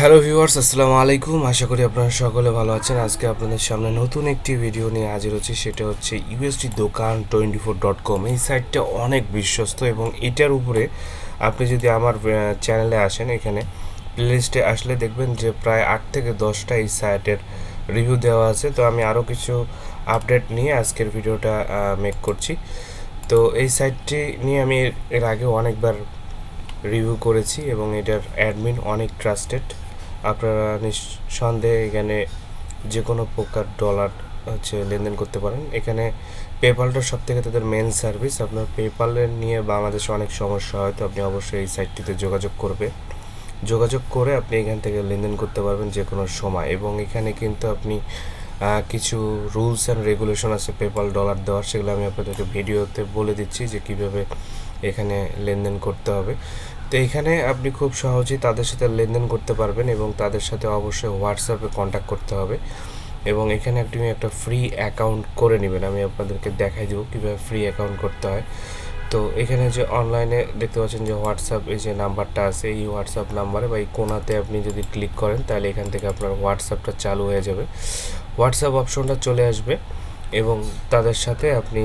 Hello viewers, আসসালামু আলাইকুম। আশা করি আপনারা সকলে ভালো আছেন। আজকে আপনাদের সামনে নতুন একটি ভিডিও নিয়ে হাজির হচ্ছে, সেটা হচ্ছে ইউএসডি দোকান টোয়েন্টি ফোর ডট কম এই সাইটটা অনেক বিশ্বস্ত এবং এটার উপরে আপনি যদি আমার চ্যানেলে আসেন, এখানে প্লেলিস্টে আসলে দেখবেন যে প্রায় আট থেকে দশটা এই সাইটের রিভিউ দেওয়া আছে। তো আমি আরও কিছু আপডেট নিয়ে আজকের ভিডিওটা মেক করছি। তো এই সাইটটি নিয়ে আমি এর- আগে অনেকবার রিভিউ করেছি এবং এটার অ্যাডমিন অনেক ট্রাস্টেড আপনারা নিঃসন্দেহে এখানে যে কোনো প্রকার ডলার হচ্ছে, লেনদেন করতে পারেন। এখানে পেপালটা সব থেকে তাদের মেন সার্ভিস আপনার পেপালের নিয়ে বাংলাদেশে অনেক সমস্যা হয়, তো আপনি অবশ্যই এই সাইটটিতে যোগাযোগ করবে। যোগাযোগ করে আপনি এখান থেকে লেনদেন করতে পারবেন যে কোনো সময়। এবং এখানে কিন্তু আপনি কিছু রুলস অ্যান্ড রেগুলেশন আছে পেপাল ডলার দেওয়ার, সেগুলো আমি আপনাদেরকে ভিডিওতে বলে দিচ্ছি যে কীভাবে এখানে লেনদেন করতে হবে। তো এখানে আপনি খুব সহজেই তাদের সাথে লেনদেন করতে পারবেন এবং তাদের সাথে অবশ্যই হোয়াটসঅ্যাপে কন্ট্যাক্ট করতে হবে এবং এখানে আপনি একটা ফ্রি অ্যাকাউন্ট করে নেবেন। আমি আপনাদেরকে দেখাই দেবো কীভাবে ফ্রি অ্যাকাউন্ট করতে হয়। তো এখানে যে অনলাইনে দেখতে পাচ্ছেন যে হোয়াটসঅ্যাপ এই যে নাম্বারটা আছে, এই হোয়াটসঅ্যাপ নাম্বারে বা এই কোনাতে আপনি যদি ক্লিক করেন, তাহলে এখান থেকে আপনার হোয়াটসঅ্যাপটা চালু হয়ে যাবে। হোয়াটসঅ্যাপ অপশনটা চলে আসবে এবং তাদের সাথে আপনি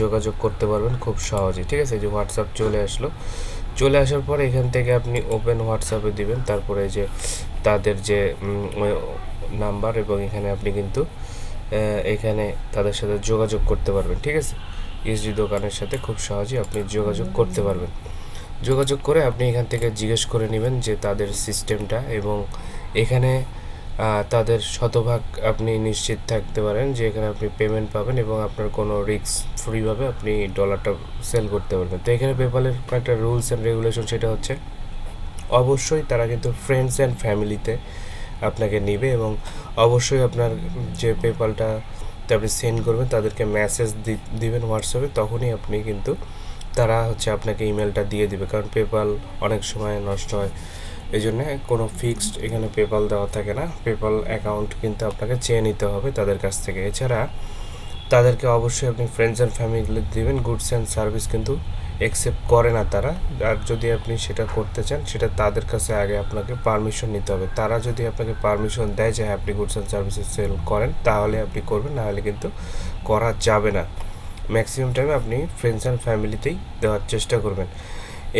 যোগাযোগ করতে পারবেন খুব সহজে ঠিক আছে? যে হোয়াটসঅ্যাপ চলে আসলো। চলে আসার পর এখান থেকে আপনি ওপেন হোয়াটসঅ্যাপে দিবেন। তারপরে যে তাদের যে নাম্বার এবং এখানে আপনি কিন্তু এখানে তাদের সাথে যোগাযোগ করতে পারবেন, ঠিক আছে? ইসডি দোকানের সাথে খুব সহজেই আপনি যোগাযোগ করতে পারবেন। যোগাযোগ করে আপনি এখান থেকে জিজ্ঞেস করে নেবেন যে তাদের সিস্টেমটা এবং এখানে তাদের শতভাগ আপনি নিশ্চিত থাকতে পারেন যে এখানে আপনি পেমেন্ট পাবেন এবং আপনার কোনো রিস্ক ফ্রিভাবে আপনি ডলারটা সেল করতে পারবেন। তো এখানে পেপালের একটা রুলস অ্যান্ড রেগুলেশন সেটা হচ্ছে, অবশ্যই তারা কিন্তু ফ্রেন্ডস অ্যান্ড ফ্যামিলিতে আপনাকে নেবে এবং অবশ্যই আপনার যে পেপালটা আপনি সেন্ড করবেন তাদেরকে মেসেজ দিবেন হোয়াটসঅ্যাপে তখনই আপনি কিন্তু তারা হচ্ছে আপনাকে ইমেলটা দিয়ে দিবে। কারণ পেপাল অনেক সময় নষ্ট হয়। এই জন্য কোনো ফিক্সড এখানে পেপাল দেওয়া থাকে না। পেপাল অ্যাকাউন্ট কিন্তু আপনাকে চেয়ে নিতে হবে তাদের কাছ থেকে। এছাড়া তাদেরকে অবশ্যই আপনি ফ্রেন্ডস অ্যান্ড ফ্যামিলি দেবেন। গুডস অ্যান্ড সার্ভিস কিন্তু অ্যাকসেপ্ট করে না তারা। আর যদি আপনি সেটা করতে চান সেটা তাদের কাছে আগে আপনাকে পারমিশন নিতে হবে। তারা যদি আপনাকে পারমিশন দেয় যে হ্যাঁ, আপনি গুডস অ্যান্ড সার্ভিসেস সেল করেন তাহলে আপনি করবেন নাহলে কিন্তু করা যাবে না। ম্যাক্সিমাম টাইমে আপনি ফ্রেন্ডস অ্যান্ড ফ্যামিলিতেই দেওয়ার চেষ্টা করবেন।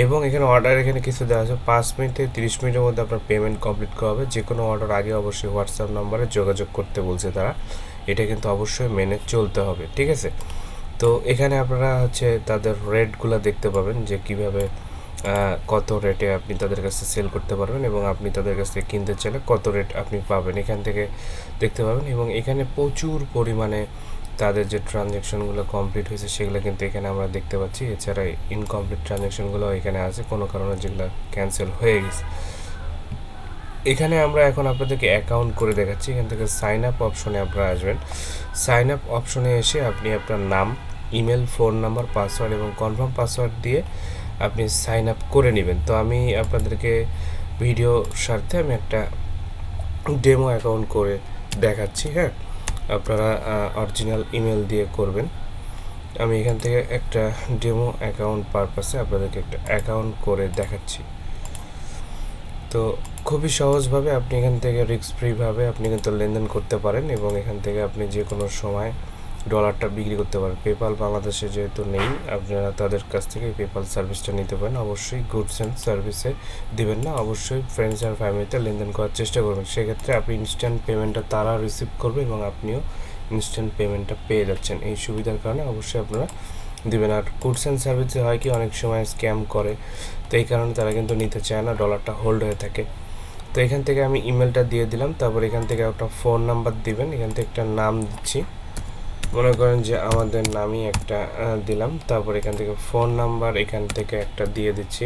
এবং এখানে অর্ডার এখানে কিছু দেওয়া আছে, পাঁচ মিনিট থেকে তিরিশ মিনিটের মধ্যে আপনার পেমেন্ট কমপ্লিট করা হবে। যে কোনো অর্ডার আগে অবশ্যই হোয়াটসঅ্যাপ নাম্বারে যোগাযোগ করতে বলছে তারা। এটা কিন্তু অবশ্যই মেনে চলতে হবে, ঠিক আছে? তো এখানে আপনারা হচ্ছে তাদের রেটগুলো দেখতে পাবেন যে কীভাবে কত রেটে আপনি তাদের কাছে সেল করতে পারবেন এবং আপনি তাদের কাছ থেকে কিনতে চাইলে কত রেট আপনি পাবেন। এখান থেকে দেখতে পাবেন এবং এখানে প্রচুর পরিমাণে তাদের যে ট্রানজ্যাকশনগুলো কমপ্লিট হয়েছে সেগুলো কিন্তু এখানে আমরা দেখতে পাচ্ছি। এছাড়া ইনকমপ্লিট ট্রানজ্যাকশনগুলো এখানে আছে, কোনো কারণে যেগুলো ক্যান্সেল হয়ে গেছে। এখানে আমরা এখন আপনাদেরকে অ্যাকাউন্ট করে দেখাচ্ছি। এখান থেকে সাইন আপ অপশনে আপনারা আসবেন। সাইন আপ অপশনে এসে আপনি আপনার নাম ইমেল ফোন নাম্বার পাসওয়ার্ড এবং কনফার্ম পাসওয়ার্ড দিয়ে আপনি সাইন আপ করে নেবেন। তো আমি আপনাদেরকে ভিডিও স্বার্থে আমি একটা ডেমো অ্যাকাউন্ট করে দেখাচ্ছি হ্যাঁ? আপনারা অরিজিনাল ইমেল দিয়ে করবেন। আমি এখান থেকে একটা ডেমো অ্যাকাউন্ট পারপাসে আপনাদেরকে একটা অ্যাকাউন্ট করে দেখাচ্ছি। তো খুবই সহজভাবে আপনি এখান থেকে রিস্ক ফ্রিভাবে আপনি কিন্তু লেনদেন করতে পারেন এবং এখান থেকে আপনি যে কোনো সময় ডলারটা বিক্রি করতে পারেন। পেপাল বাংলাদেশে যেহেতু নেই, আপনারা তাদের কাছ থেকে পেপাল সার্ভিসটা নিতে পারেন। অবশ্যই গুডস অ্যান্ড সার্ভিসে দেবেন না। অবশ্যই ফ্রেন্ডস অ্যান্ড ফ্যামিলিতে লেনদেন করার চেষ্টা করবেন। সেক্ষেত্রে আপনি ইনস্ট্যান্ট পেমেন্টটা তারা রিসিভ করবে এবং আপনিও ইনস্ট্যান্ট পেমেন্টটা পেয়ে যাচ্ছেন। এই সুবিধার কারণে অবশ্যই আপনারা দেবেন। আর গুডস অ্যান্ড সার্ভিসে হয় কি, অনেক সময় স্ক্যাম করে। তো এই কারণে তারা কিন্তু নিতে চায় না ডলারটা হোল্ড হয়ে থাকে। তো এখান থেকে আমি ইমেলটা দিয়ে দিলাম। তারপর এখান থেকে একটা ফোন নাম্বার দিবেন। এখান থেকে একটা নাম দিচ্ছি। মনে করেন যে আমাদের নামই একটা দিলাম। তারপর এখান থেকে ফোন নাম্বার এখান থেকে একটা দিয়ে দিচ্ছি।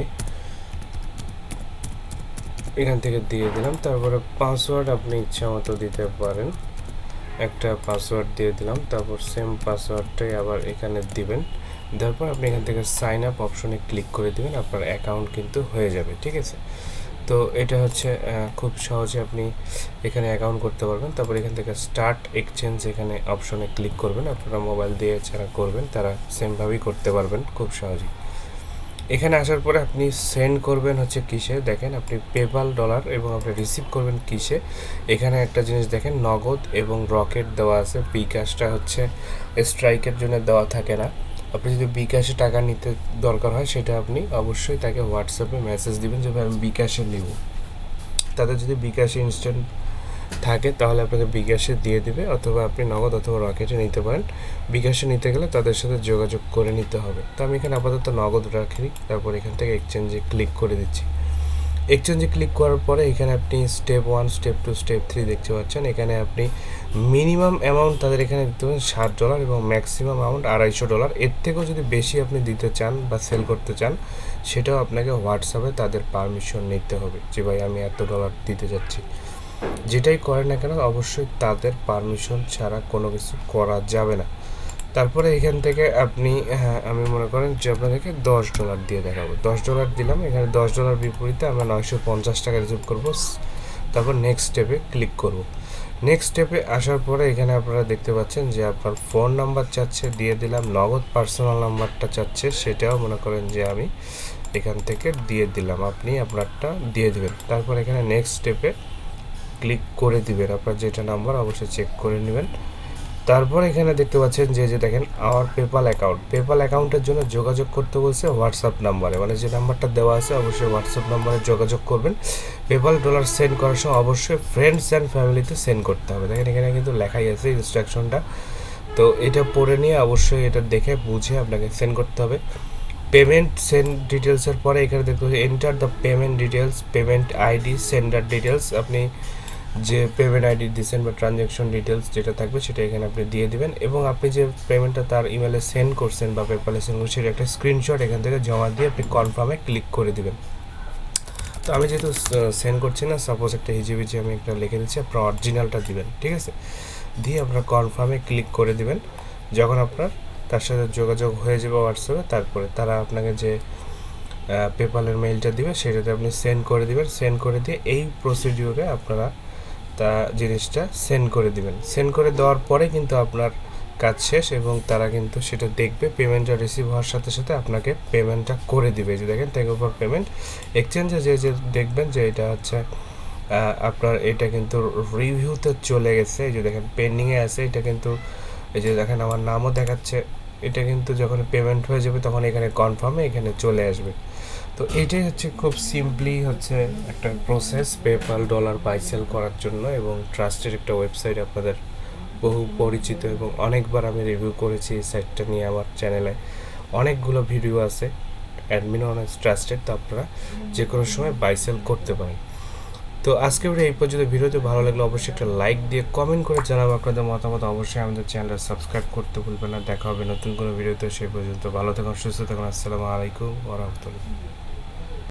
এখান থেকে দিয়ে দিলাম। তারপরে পাসওয়ার্ড আপনি ইচ্ছা মতো দিতে পারেন। একটা পাসওয়ার্ড দিয়ে দিলাম। তারপর সেম পাসওয়ার্ডটাই আবার এখানে দিবেন। দেওয়ার পর আপনি এখান থেকে সাইন আপ অপশনে ক্লিক করে দিবেন। আপনার অ্যাকাউন্ট কিন্তু হয়ে যাবে, ঠিক আছে? তো এটা হচ্ছে খুব সহজে আপনি এখানে অ্যাকাউন্ট করতে পারবেন। তারপর এখান থেকে স্টার্ট এক্সচেঞ্জ এখানে অপশনে ক্লিক করবেন। আপনারা মোবাইল দিয়ে যারা করবেন, তারা সেমভাবেই করতে পারবেন খুব সহজেই। এখানে আসার পরে আপনি সেন্ড করবেন হচ্ছে কিসে? দেখেন আপনি পেপাল ডলার এবং আপনি রিসিভ করবেন কিসে? এখানে একটা জিনিস দেখেন, নগদ এবং রকেট দেওয়া আছে। বিকাশটা হচ্ছে স্ট্রাইকের জন্য দেওয়া থাকে না। আপনি যদি বিকাশে টাকা নিতে দরকার হয়, সেটা আপনি অবশ্যই তাকে হোয়াটসঅ্যাপে মেসেজ দিবেন যে আমি বিকাশে নেব। তাদের যদি বিকাশে ইনস্ট্যান্ট থাকে, তাহলে আপনাকে বিকাশে দিয়ে দিবে, অথবা আপনি নগদ অথবা রকেটে নিতে পারেন। বিকাশে নিতে গেলে তাদের সাথে যোগাযোগ করে নিতে হবে। তো আমি এখানে আপাতত নগদ রাখি, তারপর এখান থেকে এক্সচেঞ্জে ক্লিক করে দিচ্ছি। এক্সচেঞ্জে ক্লিক করার পরে এখানে আপনি step one step two step three দেখতে পাচ্ছেন। এখানে আপনি মিনিমাম অ্যামাউন্ট তাদের এখানে দিতে পারেন ষাট ডলার এবং ম্যাক্সিমাম অ্যামাউন্ট আড়াইশো ডলার এর থেকেও যদি বেশি আপনি দিতে চান বা সেল করতে চান, সেটাও আপনাকে হোয়াটসঅ্যাপে তাদের পারমিশন নিতে হবে যে, ভাই, আমি এত ডলার দিতে যাচ্ছি। যেটাই করেন না কেন, অবশ্যই তাদের পারমিশন ছাড়া কোনো কিছু করা যাবে না। তারপরে এখান থেকে আপনি হ্যাঁ আমি মনে করেন যে আপনাদেরকে দশ ডলার দিয়ে দেখাবো। দশ ডলার দিলাম, এখানে দশ ডলার বিপরীতে আমরা নয়শো পঞ্চাশ টাকা রিসিভ করব। তারপর নেক্সট স্টেপে ক্লিক করব। নেক্সট স্টেপে আসার পরে এখানে আপনারা দেখতে পাচ্ছেন যে আপনার ফোন নাম্বার চাচ্ছে, দিয়ে দিলাম। নগদ পার্সোনাল নাম্বারটা চাচ্ছে, সেটাও মনে করেন যে আমি এখান থেকে দিয়ে দিলাম। আপনি আপনারটা দিয়ে দেবেন। তারপর এখানে নেক্সট স্টেপে ক্লিক করে দিবেন। আপনার যেটা নাম্বার অবশ্যই চেক করে নেবেন। তারপর এখানে দেখতে পাচ্ছেন যে যে দেখেন আমার পেপাল অ্যাকাউন্ট পেপাল অ্যাকাউন্টের জন্য যোগাযোগ করতে বলছে হোয়াটসঅ্যাপ নাম্বারে মানে যে নাম্বারটা দেওয়া আছে, অবশ্যই হোয়াটসঅ্যাপ নাম্বারে যোগাযোগ করবেন। পেপাল ডলার সেন্ড করার সময় অবশ্যই ফ্রেন্ডস অ্যান্ড ফ্যামিলিতে সেন্ড করতে হবে। দেখেন, এখানে কিন্তু লেখাই আছে ইনস্ট্রাকশনটা তো এটা পড়ে নিয়ে অবশ্যই এটা দেখে বুঝে আপনাকে সেন্ড করতে হবে। পেমেন্ট সেন্ড ডিটেলসের পরে এখানে দেখতে enter the payment details payment ID sender details আপনি যে পেমেন্ট আইডি দিচ্ছেন বা ট্রানজ্যাকশন ডিটেলস যেটা থাকবে সেটা এখানে আপনি দিয়ে দিবেন এবং আপনি যে পেমেন্টটা তার ইমেলে সেন্ড করছেন বা পেপালে সেন্ড করছেন, সেটা একটা স্ক্রিনশট এখান থেকে জমা দিয়ে আপনি কনফার্মে ক্লিক করে দিবেন। তো আমি যেহেতু সেন্ড করছি না সাপোজ একটা হিজিবিজি আমি একটা লিখে দিচ্ছি আপনার অরিজিনালটা দিবেন, ঠিক আছে? দিয়ে আপনার কনফার্মে ক্লিক করে দিবেন, যখন আপনার তার সাথে যোগাযোগ হয়ে যাবে হোয়াটসঅ্যাপে তারপরে তারা আপনাকে যে পেপালের মেইলটা দিবে, সেটাতে আপনি সেন্ড করে দিবেন। সেন্ড করে দিয়ে এই প্রসিডিওরে আপনারা তা জিনিসটা সেন্ড করে দিবেন। সেন্ড করে দেওয়ার পরে কিন্তু আপনার কাজ শেষ এবং তারা কিন্তু সেটা দেখবে পেমেন্টটা রিসিভ হওয়ার সাথে সাথে আপনাকে পেমেন্টটা করে দিবে। যে দেখেন টেক ওভার পেমেন্ট এক্সচেঞ্জে যে যে দেখবেন যে এটা হচ্ছে আপনার এটা কিন্তু রিভিউতে চলে গেছে। এই যে দেখেন পেন্ডিংয়ে আছে। এটা কিন্তু, এই যে দেখেন, আমার নামও দেখাচ্ছে। এটা কিন্তু যখন পেমেন্ট হয়ে যাবে তখন এখানে কনফার্মে এখানে চলে আসবে। তো এটাই হচ্ছে খুব সিম্পলি হচ্ছে একটা process PayPal dollar buy sell করার জন্য এবং ট্রাস্টের একটা ওয়েবসাইট আপনাদের বহু পরিচিত এবং অনেকবার আমি রিভিউ করেছি এই সাইটটা নিয়ে আমার চ্যানেলে অনেকগুলো ভিডিও আছে অ্যাডমিন অনেক ট্রাস্টেড তো আপনারা যে কোনো সময় বাই সেল করতে পারেন। তো আজকে ভিডিও এই পর্যন্ত ভিডিওতে ভালো লাগলে অবশ্যই একটা লাইক দিয়ে কমেন্ট করে জানাব আপনাদের মতামত। অবশ্যই আমাদের চ্যানেলটা সাবস্ক্রাইব করতে ভুলবেন না। দেখা হবে নতুন কোনো ভিডিওতে, সেই পর্যন্ত ভালো থাকুন, সুস্থ থাকুন। আসসালামু আলাইকুম ওরহমতুল্লাহ